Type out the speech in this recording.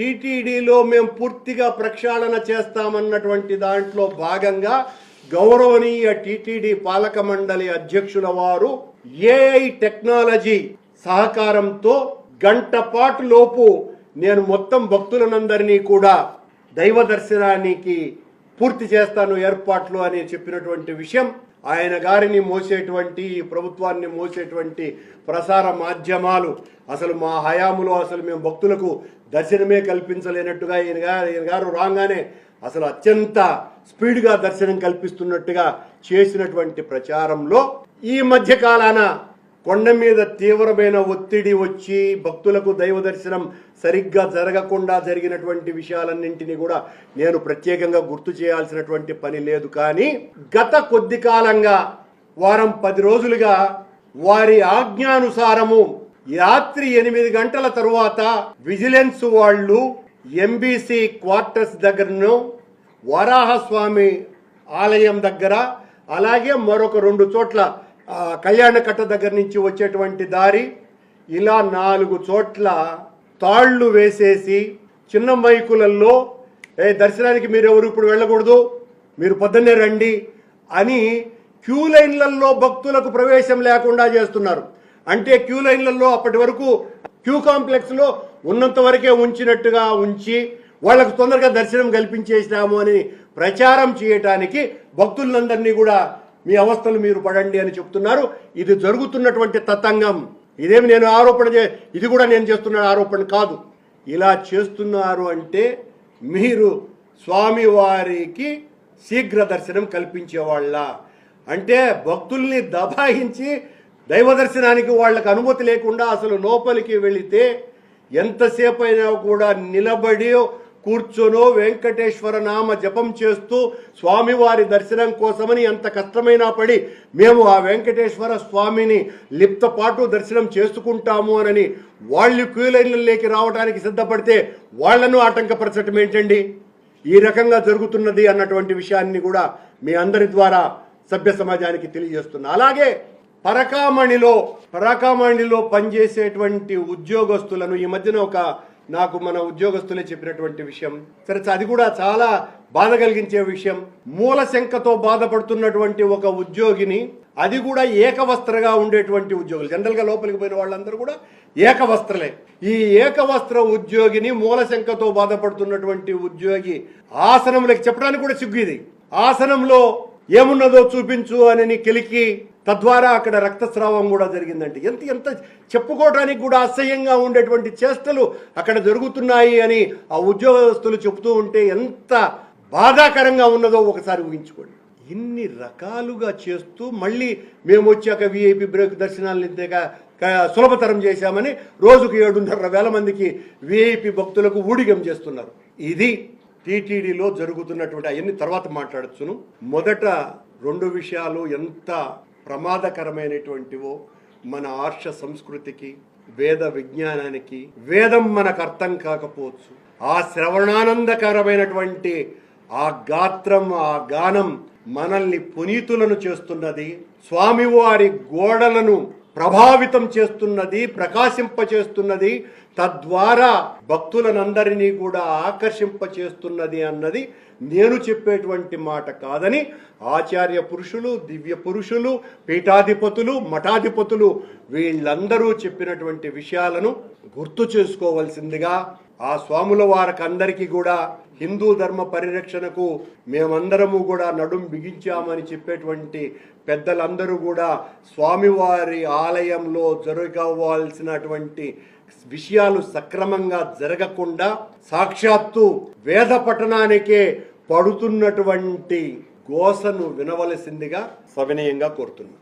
టీటీడీలో మేము పూర్తిగా ప్రక్షాళన చేస్తామన్నటువంటి దాంట్లో భాగంగా గౌరవనీయ టీటీడీ పాలక మండలి అధ్యక్షుల వారు ఏఐ టెక్నాలజీ సహకారంతో గంట పాటు లోపు నేను మొత్తం భక్తులనందరినీ కూడా దైవ దర్శనానికి పూర్తి చేస్తాను ఏర్పాట్లు అని చెప్పినటువంటి విషయం. ఆయన గారిని మోసేటువంటి ఈ ప్రభుత్వాన్ని మోసేటువంటి ప్రసార మాధ్యమాలు అసలు మా హయాములో అసలు మేము భక్తులకు దర్శనమే కల్పించలేనట్టుగా ఈయన గారు ఈయన గారు రాగానే అసలు అత్యంత స్పీడ్గా దర్శనం కల్పిస్తున్నట్టుగా చేసినటువంటి ప్రచారంలో ఈ మధ్య కాలాన కొండ మీద తీవ్రమైన ఒత్తిడి వచ్చి భక్తులకు దైవ దర్శనం సరిగ్గా జరగకుండా జరిగినటువంటి విషయాలన్నింటినీ కూడా నేను ప్రత్యేకంగా గుర్తు చేయాల్సినటువంటి పని లేదు. కానీ గత కొద్ది కాలంగా వారం పది రోజులుగా వారి ఆజ్ఞానుసారము రాత్రి ఎనిమిది గంటల తరువాత విజిలెన్స్ వాళ్ళు ఎంబీసీ క్వార్టర్స్ దగ్గరను వరాహస్వామి ఆలయం దగ్గర అలాగే మరొక రెండు చోట్ల కళ్యాణకట్ట దగ్గర నుంచి వచ్చేటువంటి దారి ఇలా నాలుగు చోట్ల తాళ్ళు వేసేసి చిన్న మైకులల్లో ఏ దర్శనానికి మీరు ఎవరు ఇప్పుడు వెళ్ళకూడదు? మీరు పొద్దున్నే రండి అని క్యూ లైన్లలో భక్తులకు ప్రవేశం లేకుండా చేస్తున్నారు. అంటే క్యూ లైన్లలో అప్పటి వరకు క్యూ కాంప్లెక్స్లో ఉన్నంత వరకే ఉంచినట్టుగా ఉంచి వాళ్ళకు తొందరగా దర్శనం కల్పించేసినాము అని ప్రచారం చేయటానికి భక్తులందరినీ కూడా మీ అవస్థలు మీరు పడండి అని చెప్తున్నారు. ఇది జరుగుతున్నటువంటి తతంగం. ఇదేమి నేను ఆరోపణ చే ఇది కూడా నేను చేస్తున్న ఆరోపణ కాదు. ఇలా చేస్తున్నారు అంటే మీరు స్వామివారికి శీఘ్ర దర్శనం కల్పించేవాళ్ళ. అంటే భక్తుల్ని దబాయించి దైవ దర్శనానికి వాళ్ళకి అనుమతి లేకుండా అసలు లోపలికి వెళితే ఎంతసేపు అయినా కూడా నిలబడి కూర్చొనో వెంకటేశ్వర నామ జపం చేస్తూ స్వామివారి దర్శనం కోసమని ఎంత కష్టమైనా పడి మేము ఆ వెంకటేశ్వర స్వామిని లిప్తపాటు దర్శనం చేసుకుంటాము అని వాళ్ళు క్యూలైన్లలోకి రావడానికి సిద్ధపడితే వాళ్ళను ఆటంకపరచటం ఏంటండి? ఈ రకంగా జరుగుతున్నది అన్నటువంటి విషయాన్ని కూడా మీ అందరి ద్వారా సభ్య సమాజానికి తెలియజేస్తున్నా. అలాగే పరకామణిలో పరకామణిలో పనిచేసేటువంటి ఉద్యోగస్తులను ఈ మధ్యన ఒక నాకు మన ఉద్యోగస్తులే చెప్పినటువంటి విషయం. సరే అది కూడా చాలా బాధ కలిగించే విషయం. మూల శంకతో బాధపడుతున్నటువంటి ఒక ఉద్యోగిని అది కూడా ఏకవస్త్రగా ఉండేటువంటి ఉద్యోగులు. జనరల్గా లోపలికి పోయిన వాళ్ళందరూ కూడా ఏకవస్త్రలే. ఈ ఏకవస్త్ర ఉద్యోగిని మూల శంకతో బాధపడుతున్నటువంటి ఉద్యోగి ఆసనంలోకి చెప్పడానికి కూడా సిగ్గు ఇది. ఆసనంలో ఏమున్నదో చూపించు అని కెలికి తద్వారా అక్కడ రక్తస్రావం కూడా జరిగిందంటే ఎంత ఎంత చెప్పుకోవడానికి కూడా అసహ్యంగా ఉండేటువంటి చేష్టలు అక్కడ జరుగుతున్నాయి అని ఆ ఉద్యోగస్తులు చెబుతూ ఉంటే ఎంత బాధాకరంగా ఉన్నదో ఒకసారి ఊహించుకోండి. ఇన్ని రకాలుగా చేస్తూ మళ్ళీ మేము వచ్చాక విఐపి బ్రేక్ దర్శనాలు ఇంతగా సులభతరం చేశామని రోజుకు ఏడున్నర వేల మందికి విఐపి భక్తులకు ఊడిగం చేస్తున్నారు. ఇది టీటీడీలో జరుగుతున్నటువంటి అవన్నీ తర్వాత మాట్లాడచ్చును. మొదట రెండు విషయాలు ఎంత ప్రమాదకరమైనటువంటివో మన ఆర్ష సంస్కృతికి వేద విజ్ఞానానికి వేదం మనకు అర్థం కాకపోవచ్చు. ఆ శ్రవణానందకరమైనటువంటి ఆ గాత్రం ఆ గానం మనల్ని పునీతులను చేస్తున్నది. స్వామివారి గోడలను ప్రభావితం చేస్తున్నది ప్రకాశింపచేస్తున్నది తద్వారా భక్తులనందరినీ కూడా ఆకర్షింపచేస్తున్నది అన్నది నేను చెప్పేటువంటి మాట కాదని ఆచార్య పురుషులు దివ్య పురుషులు పీఠాధిపతులు మఠాధిపతులు వీళ్ళందరూ చెప్పినటువంటి విషయాలను గుర్తు చేసుకోవలసిందిగా ఆ స్వాముల వారికందరికీ కూడా హిందూ ధర్మ పరిరక్షణకు మేమందరము కూడా నడుం బిగించామని చెప్పేటువంటి పెద్దలందరూ కూడా స్వామివారి ఆలయంలో జరగవలసినటువంటి విషయాలు సక్రమంగా జరగకుండా సాక్షాత్తు వేద పఠనానికే పడుతున్నటువంటి గోసను వినవలసిందిగా సవినయంగా కోరుతున్నాను